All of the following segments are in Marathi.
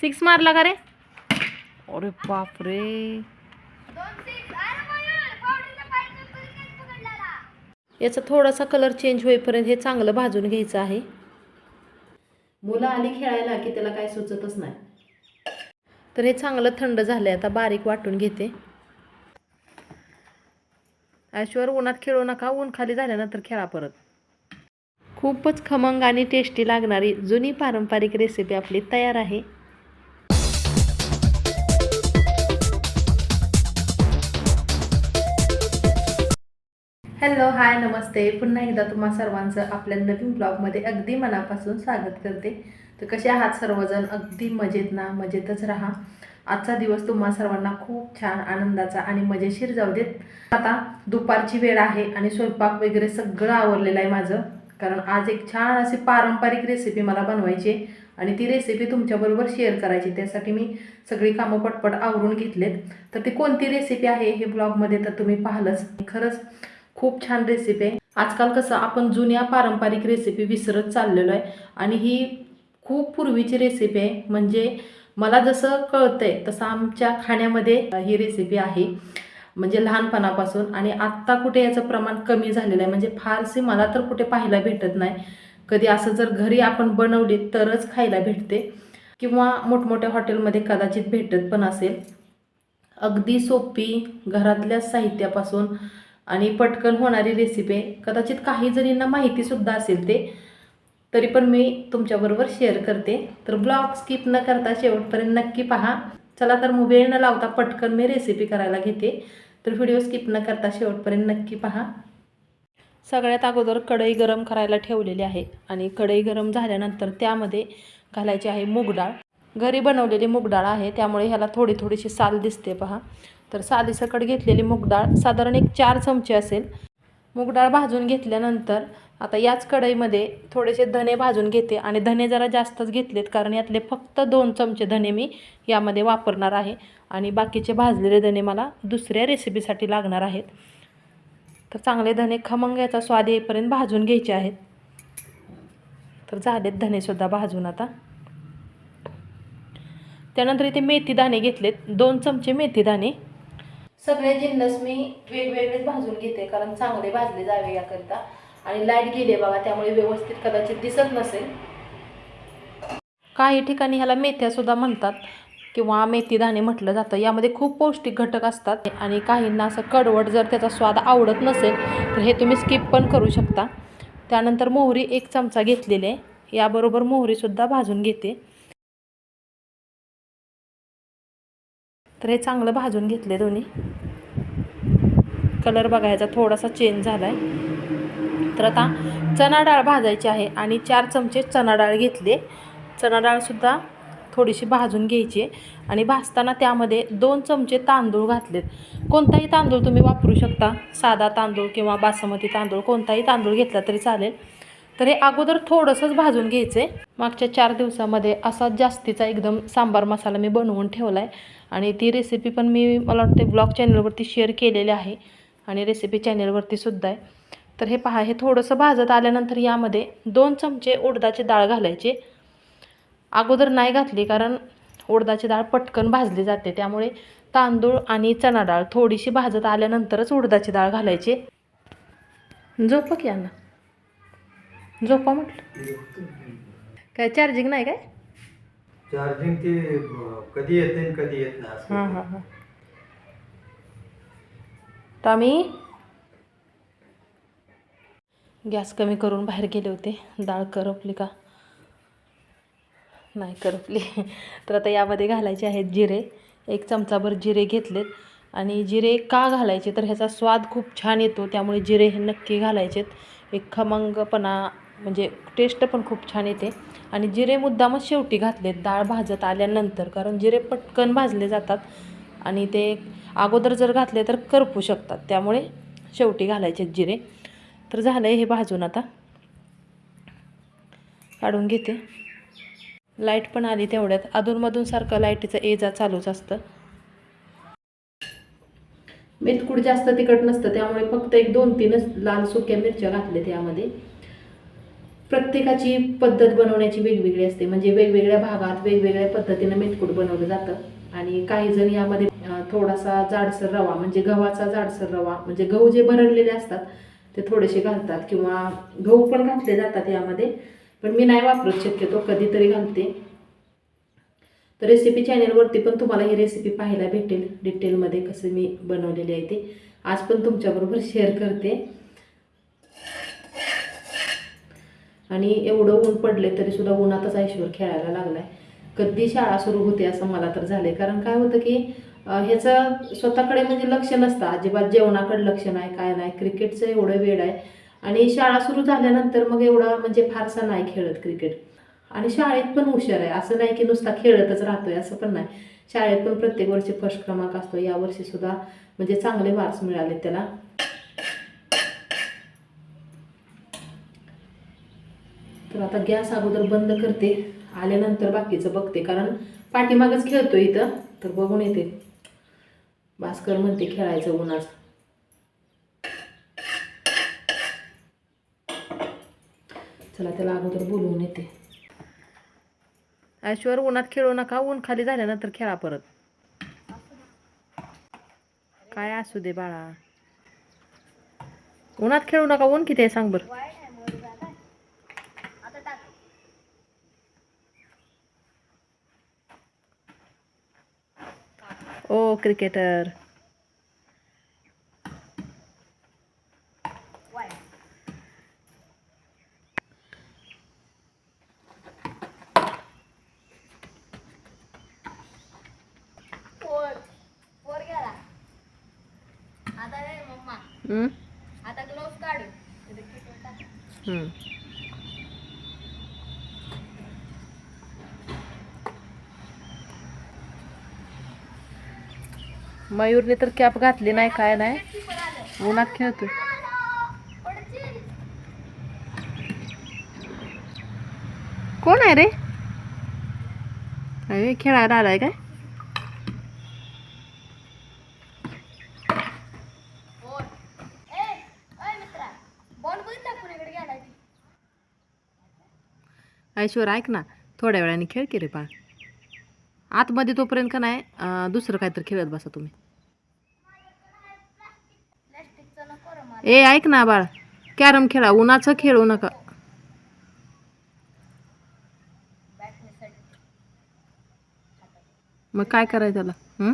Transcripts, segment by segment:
सिक्स मारला का रे? अरे बापरे याचा थोडासा कलर चेंज होईपर्यंत हे चांगलं भाजून घ्यायचं आहे. मुलं आली खेळायला की त्याला काय सुचतच नाही. तर हे चांगलं थंड झालंय आता बारीक वाटून घेते. ऐश्वर उन्हात खेळू नका ऊन खाली झाल्यानंतर खेळा परत. खूपच खमंग आणि टेस्टी लागणारी जुनी पारंपरिक रेसिपी आपली तयार आहे. हॅलो हाय नमस्ते. पुन्हा एकदा तुम्हा सर्वांचं आपल्या नवीन ब्लॉगमध्ये अगदी मनापासून स्वागत करते. तर कसे आहात सर्वजण? अगदी मजेत ना? मजेतच राहा. आजचा दिवस तुम्हा सर्वांना खूप छान आनंदाचा आणि मजेशीर जाऊ देत. आता दुपारची वेळ आहे आणि स्वयंपाक वगैरे सगळं आवरलेलं आहे माझं. कारण आज एक छान अशी पारंपरिक रेसिपी मला बनवायची आहे आणि ती रेसिपी तुमच्याबरोबर शेअर करायची त्यासाठी मी सगळी कामं पटपट आवरून घेतलेत. तर ती कोणती रेसिपी आहे हे ब्लॉगमध्ये तर तुम्ही पाहिलंच. खरंच खूप छान रेसिपी आहे. आजकाल कसं आपण जुन्या पारंपरिक रेसिपी विसरत चाललेलो आहे आणि ही खूप पूर्वीची रेसिपी आहे. म्हणजे मला जसं कळतंय तसं आमच्या खाण्यामध्ये ही रेसिपी आहे. म्हणजे लहानपणापासून आणि आत्ता कुठे याचं प्रमाण कमी झालेलं आहे. म्हणजे फारसे मला तर कुठे पाहायला भेटत नाही. कधी असं जर घरी आपण बनवली तरच खायला भेटते. किंवा मोठमोठ्या हॉटेलमध्ये कदाचित भेटत पण असेल. अगदी सोपी घरातल्या साहित्यापासून आणि पटकन होणारी रेसिपी आहे कदाचित काही जणींना माहितीसुद्धा असेल ते तरी पण मी तुमच्याबरोबर शेअर करते. तर ब्लॉग स्किप न करता शेवटपर्यंत नक्की पहा. चला तर मग वेळ न लावता पटकन मी रेसिपी करायला घेते. तर व्हिडिओ स्किप न करता शेवटपर्यंत नक्की पहा. सगळ्यात अगोदर कढई गरम करायला ठेवलेली आहे आणि कढई गरम झाल्यानंतर त्यामध्ये घालायची आहे मूग डाळ. घरी बनवलेली मूग डाळ आहे त्यामुळे ह्याला थोडी थोडीशी साल दिसते पहा. तर साधीसकट घेतलेली मूगडाळ साधारण एक चार चमचे असेल. मूगडाळ भाजून घेतल्यानंतर आता याच कढईमध्ये थोडेसे धने भाजून घेते आणि धने जरा जास्तच घेतलेत कारण यातले फक्त दोन चमचे धने मी यामध्ये वापरणार आहे आणि बाकीचे भाजलेले धने मला दुसऱ्या रेसिपीसाठी लागणार आहेत. तर चांगले धने खमंग याचा स्वाद येईपर्यंत भाजून घ्यायचे आहेत. तर झालेत धनेसुद्धा भाजून आता. त्यानंतर इथे मेथी दाणे घेतलेत. दोन चमचे मेथी दाणे. सगळे जिन्नस मी वेगवेगळेच भाजून घेते कारण चांगले भाजले जावे याकरिता. आणि लाइट गेली आहे बघा त्यामुळे व्यवस्थित कदाचित दिसत नसेल. काही ठिकाणी ह्याला मेथ्यासुद्धा म्हणतात किंवा मेथीदाणे म्हटलं जातं. यामध्ये खूप पौष्टिक घटक असतात आणि काहींना असं कडवट जर त्याचा स्वाद आवडत नसेल तर हे तुम्ही स्किप पण करू शकता. त्यानंतर मोहरी एक चमचा घेतलेली आहे. याबरोबर मोहरीसुद्धा भाजून घेते. तर हे चांगलं भाजून घेतले दोन्ही. कलर बघायचा थोडासा चेंज झाला आहे तर आता चणा डाळ भाजायची आहे आणि चार चमचे चणा डाळ घेतले. चणा डाळसुद्धा थोडीशी भाजून घ्यायची आहे आणि भाजताना त्यामध्ये दोन चमचे तांदूळ घातलेत. कोणताही तांदूळ तुम्ही वापरू शकता. साधा तांदूळ किंवा बासमती तांदूळ कोणताही तांदूळ घेतला तरी चालेल. तर हे अगोदर थोडंसंच भाजून घ्यायचं आहे मागच्या चार दिवसामध्ये असाच जास्तीचा एकदम सांबार मसाला मी बनवून ठेवला आहे आणि ती रेसिपी पण मी मला वाटते ब्लॉग चॅनलवरती शेअर केलेली आहे. आणि रेसिपी चॅनलवरती सुद्धा आहे. तर हे पहा हे थोडंसं भाजत आल्यानंतर यामध्ये दोन चमचे उडदाची डाळ घालायचे. अगोदर नाही घातली कारण उडदाची डाळ पटकन भाजली जाते. त्यामुळे तांदूळ आणि चणा डाळ थोडीशी भाजत आल्यानंतरच उडदाची डाळ घालायची. झोप की यांना? झोपा म्हटलं? काय चार्जिंग नाही काय? चार्जिंग ते कधी येते आणि कधी येत नाही असं हां हां हां. टॉमी? गॅस कमी करून बाहेर गेले होते. डाळ करपली का? नाही करपली. तर आता यामध्ये घालायचे आहेत जिरे. एक चमचाभर जिरे घेतलेत. आणि जिरे का घालायचे? तर ह्याचा स्वाद खूप छान येतो. त्यामुळे जिरे हे नक्की घालायचेत. एक खमंगपणा म्हणजे टेस्ट पण खूप छान येते. आणि जिरे मुद्दामच शेवटी घातलेत डाळ भाजत आल्यानंतर. कारण जिरे पटकन भाजले जातात आणि ते अगोदर जर घातले तर करपू शकतात. त्यामुळे शेवटी घालायचे जिरे. तर झालं आहे हे भाजून आता. काढून घेते. लाइट पण आली तेवढ्यात. अधूनमधून सारखं लाईटीचं ये जा चालूच असतं. मेथकूड जास्त तिखट नसतं त्यामुळे फक्त एक दोन तीनच लाल सुक्या मिरच्या घातल्या त्यामध्ये प्रत्येकाची पद्धत बनवण्याची वेगवेगळी असते. म्हणजे वेगवेगळ्या भागात वेगवेगळ्या पद्धतीनं मेथकूट बनवलं जातं. आणि काही जण यामध्ये थोडासा जाडसर रवा म्हणजे गव्हाचा जाडसर रवा म्हणजे गहू जे भरडलेले असतात ते थोडेसे घालतात किंवा गहू पण घातले जातात यामध्ये. पण मी नाही वापरत शक्यतो कधीतरी घालते. तर रेसिपी चॅनलवरती पण तुम्हाला ही रेसिपी पाहायला भेटेल. डिटेलमध्ये कसं मी बनवलेली आहे ते. आज पण तुमच्याबरोबर शेअर करते. आणि एवढं ऊन पडले तरी सुद्धा उन्हातच ऐश्वर खेळायला लागलाय. कधी शाळा सुरू होते असं मला तर झालंय. कारण काय होतं की ह्याचं स्वतःकडे म्हणजे लक्ष नसतं. अजिबात जेवणाकडे लक्ष नाही काय नाही. क्रिकेटचं एवढं वेळ आहे. आणि शाळा सुरू झाल्यानंतर मग एवढा म्हणजे फारसा नाही खेळत क्रिकेट. आणि शाळेत पण हुशार आहे. असं नाही की नुसता खेळतच राहतोय असं पण नाही. शाळेत पण प्रत्येक वर्षी फर्स्ट क्रमांक असतो. यावर्षी सुद्धा म्हणजे चांगले मार्क्स मिळाले त्याला. तर आता गॅस अगोदर बंद करते आल्यानंतर बाकीचं बघते कारण पाठीमागच खेळतो इथं. तर बघून येते. भास्कर म्हणते खेळायचं उन्हाच चला त्याला अगोदर बोलवून येते. ऐश्वर उन्हात खेळू नका. ऊन खाली झाल्यानंतर खेळा परत. काय असू दे बाळा. उन्हात खेळू नका. ऊन किती आहे सांग बरं. क्रिकेटर? आता ग्लोव्ह काढ इथे किती टाक. हम्म. मयूरने तर कॅप घातली नाही काय नाही. उन्हात खेळतो कोण आहे रे? अरे खेळायला आलाय काय? ऐश्वर ऐक ना. थोड्या वेळाने खेळ की रे पा आतमध्ये तोपर्यंत का नाही दुसरं काहीतरी खेळत बसा तुम्ही. ए ऐक ना बाळ कॅरम खेळा उन्हाचं खेळू नका. मग काय करायचं त्याला.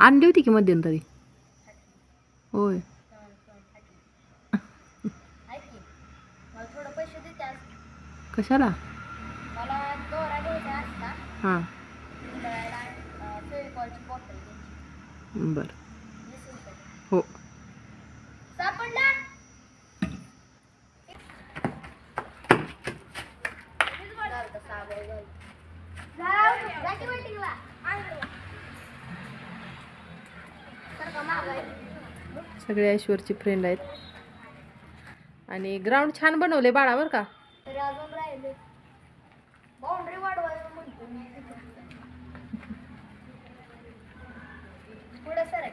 आणली होती की मध्यंतरी होय. कशाला हां. बरं. हो. सगळे ऐश्वरची फ्रेंड आहेत. आणि ग्राउंड छान बनवले बाळा बरं का तरी अजून राहिले बाउंड्री वाढवायचं म्हणतो मी पुढे सर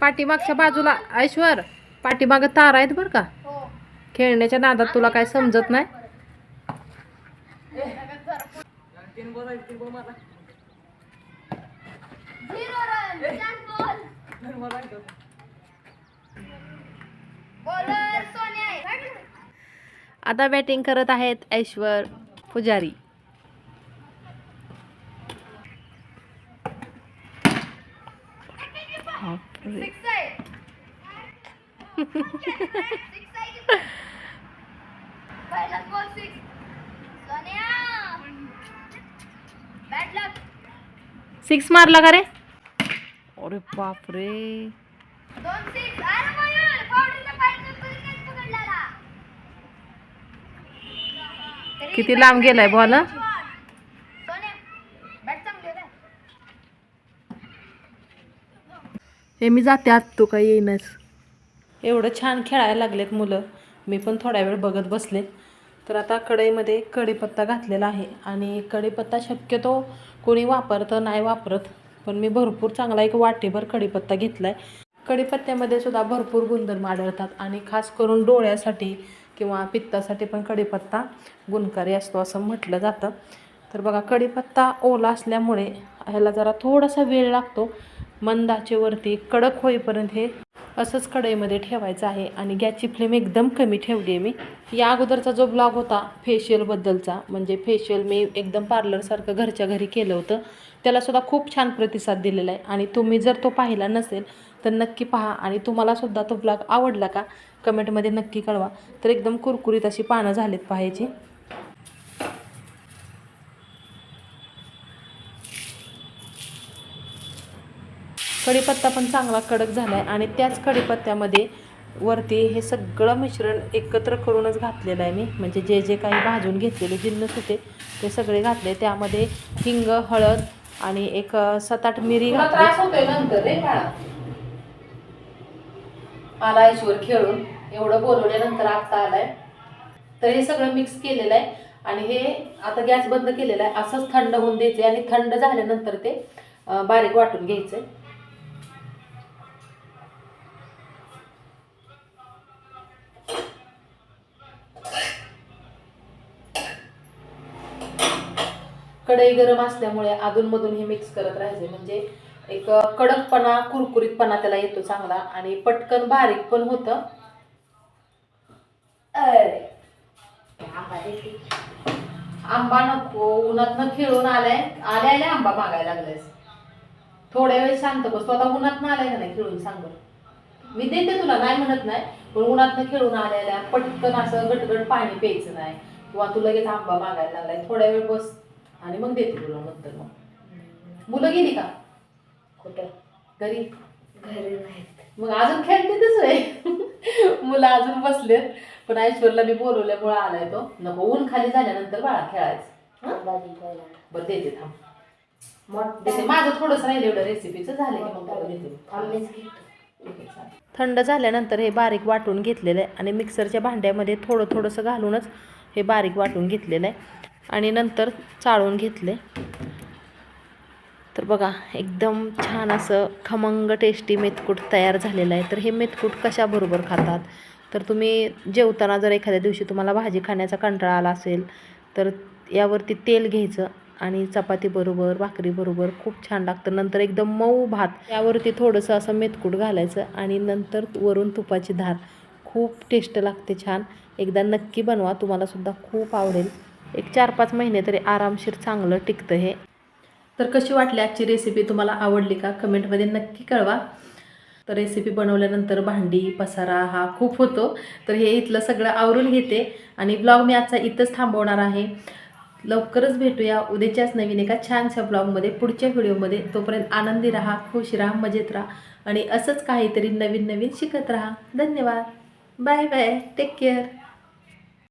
पाठीमागच्या बाजूला ऐश्वर पाठीमागं तार आहेत बरं का? हो. खेळण्याच्या नादात तुला काय समजत नाही? आता बॅटिंग करत आहेत ऐश्वर. पुजारी. सिक्स सिक्स मारला का रे? अरे बापरे दोन सिक्स अरे मयूर बाउंड्रीच्या पायथ्याशी कॅच पकडलेला तरी किती लांब गेलाय बॉल हे? मी जाते आत तो काही येईनच. एवढं छान खेळायला लागलेत मुलं. मी पण थोड्या वेळ बघत बसले तर आता कढईमध्ये कढीपत्ता घातलेला आहे. आणि कढीपत्ता शक्यतो कोणी वापरतं नाही वापरत. पण मी भरपूर चांगला एक वाटेभर कढीपत्ता घेतला आहे कढीपत्त्यामध्ये सुद्धा भरपूर गुणधर्म आढळतात. आणि खास करून डोळ्यासाठी किंवा पित्तासाठी पण कढीपत्ता गुणकारी असतो असं म्हटलं जातं. तर बघा कढीपत्ता ओला असल्यामुळे ह्याला जरा थोडासा वेळ लागतो. मंदाचेवरती कडक होईपर्यंत हे असंच कढईमध्ये ठेवायचं आहे आणि गॅसची फ्लेम एकदम कमी ठेवली आहे मी. या अगोदरचा जो ब्लॉग होता फेशियलबद्दलचा म्हणजे फेशियल मी एकदम पार्लरसारखं घरच्या घरी केलं होतं त्यालासुद्धा खूप छान प्रतिसाद दिलेला आहे. आणि तुम्ही जर तो पाहिला नसेल तर नक्की पहा आणि तुम्हालासुद्धा तो ब्लॉग आवडला का कमेंटमध्ये नक्की कळवा. तर एकदम कुरकुरीत अशी पानं झालीत पाहायची. कढीपत्ता पण चांगला कडक झाला आहे आणि त्याच कढीपत्त्यामध्ये वरती हे सगळं मिश्रण एकत्र करूनच घातलेलं आहे मी. म्हणजे जे जे काही भाजून घेतलेले जिन्नस होते ते सगळे घातले. त्यामध्ये हिंग हळद आणि एक सात आठ मिरी त्रास होतोय नंतर रे बाळा. आला ऐश्वर खेळून. एवढं बोलवल्यानंतर आत्ता आलाय. तर हे सगळं मिक्स केलेलं आहे आणि हे आता गॅस बंद केलेला आहे. असंच थंड होऊन द्यायचं आणि थंड झाल्यानंतर ते बारीक वाटून घ्यायचं कढई गरम असल्यामुळे अधूनमधून हे मिक्स करत राहायचे. म्हणजे एक कडकपणा कुरकुरीतपणा त्याला येतो चांगला. आणि पटकन बारीक पण होतं. अरे, आंबा आंबा नको. उन्हातनं खेळून आलाय. आल्या आल्या आंबा मागायला लागलायस थोड्या वेळ शांत बस तू आता उन्हातनं आलाय का नाही खेळून सांग मी देते तुला. नाही म्हणत नाही. पण उन्हातनं खेळून आल्या आल्या पटकन असं गटगट पाणी प्यायचं नाही. किंवा तू लगेच आंबा मागायला लागलाय. थोड्या वेळ बस. आणि मग देते तुला नंतर मग. मुलं गेली का? कुठं? घरी. घरी नाहीत. मग अजून खेळते आहे मुलं अजून बसलेत. पण ऐश्वरला मी बोलवल्यामुळे आलाय तो. नको ऊन खाली झाल्यानंतर बाळा खेळायचं. हं? बरं देते थांब. माझं थोडंसं राहिलं एवढं रेसिपीचं झालं की मग देते. थंड झाल्यानंतर हे बारीक वाटून घेतलेलं आहे. आणि मिक्सरच्या भांड्यामध्ये थोडं थोडंसं घालूनच हे बारीक वाटून घेतलेलं आहे. आणि नंतर चाळून घेतले. तर बघा एकदम छान असं खमंग टेस्टी मेथकूट तयार झालेलं आहे. तर हे मेथकूट कशाबरोबर खातात? तर तुम्ही जेवताना जर एखाद्या दिवशी तुम्हाला भाजी खाण्याचा कंटाळा आला असेल तर यावरती तेल घ्यायचं आणि चपातीबरोबर भाकरीबरोबर खूप छान लागतं. नंतर एकदम मऊ भात यावरती थोडंसं असं मेथकूट घालायचं आणि नंतर वरून तुपाची धार. खूप टेस्ट लागते छान. एकदा नक्की बनवा तुम्हालासुद्धा खूप आवडेल. एक चार पाच महिने तरी आरामशीर चांगलं टिकतं हे. तर कशी वाटली आजची रेसिपी तुम्हाला आवडली का? कमेंटमध्ये नक्की कळवा. तर रेसिपी बनवल्यानंतर भांडी पसारा हा खूप होतो. तर हे इथलं सगळं आवरून घेते आणि ब्लॉग मी आजचा इथंच थांबवणार आहे. लवकरच भेटूया. उद्याच्याच नवीन एका छानशा ब्लॉगमध्ये पुढच्या व्हिडिओमध्ये. तोपर्यंत आनंदी राहा खुश राहा मजेत राहा आणि असंच काहीतरी नवीन नवीन शिकत राहा. धन्यवाद. Bye bye. Take care